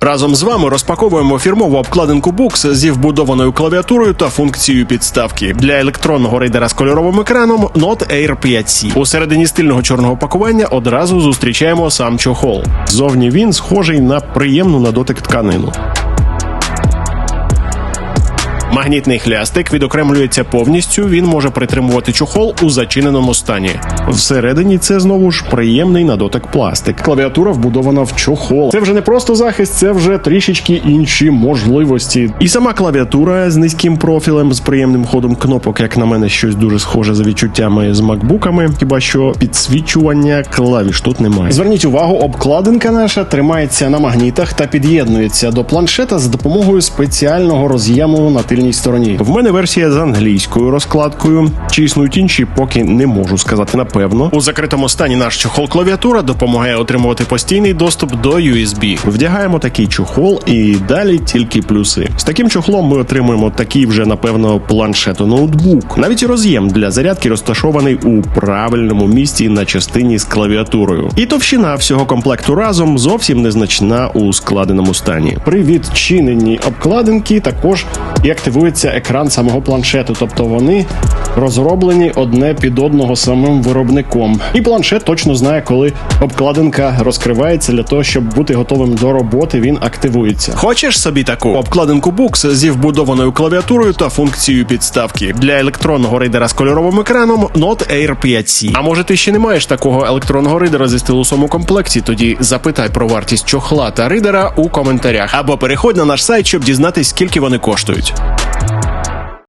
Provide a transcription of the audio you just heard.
Разом з вами розпаковуємо фірмову обкладинку Books зі вбудованою клавіатурою та функцією підставки для електронного рейдера з кольоровим екраном Note Air 5C. У середині стильного чорного пакування одразу зустрічаємо сам чохол. Зовні він схожий на приємну на дотик тканину. Магнітний хлястик відокремлюється повністю. Він може притримувати чохол у зачиненому стані. Всередині це знову ж приємний на дотик пластик. Клавіатура вбудована в чохол. Це вже не просто захист, це вже трішечки інші можливості. І сама клавіатура з низьким профілем, з приємним ходом кнопок, як на мене, щось дуже схоже за відчуттями з макбуками. Хіба що підсвічування клавіш тут немає. Зверніть увагу, обкладинка наша тримається на магнітах та під'єднується до планшета з допомогою спеціального роз'єму на тильній стороні. В мене версія з англійською розкладкою. Чи існують інші, поки не можу сказати напевно. У закритому стані наш чохол клавіатура допомагає отримувати постійний доступ до USB. Вдягаємо такий чохол і далі тільки плюси. З таким чохлом ми отримуємо такий вже напевно планшето ноутбук. Навіть роз'єм для зарядки розташований у правильному місці на частині з клавіатурою. І товщина всього комплекту разом зовсім незначна у складеному стані. При відчиненні обкладинки також і активується екран самого планшету, тобто вони розроблені одне під одного самим виробником. І планшет точно знає, коли обкладинка розкривається для того, щоб бути готовим до роботи. Він активується. Хочеш собі таку обкладинку Books зі вбудованою клавіатурою та функцією підставки для електронного рейдера з кольоровим екраном Note Air 5C. А може ти ще не маєш такого електронного рейдера зі стилусом у комплекті? Тоді запитай про вартість чохла та рейдера у коментарях або переходь на наш сайт, щоб дізнатись, скільки вони коштують.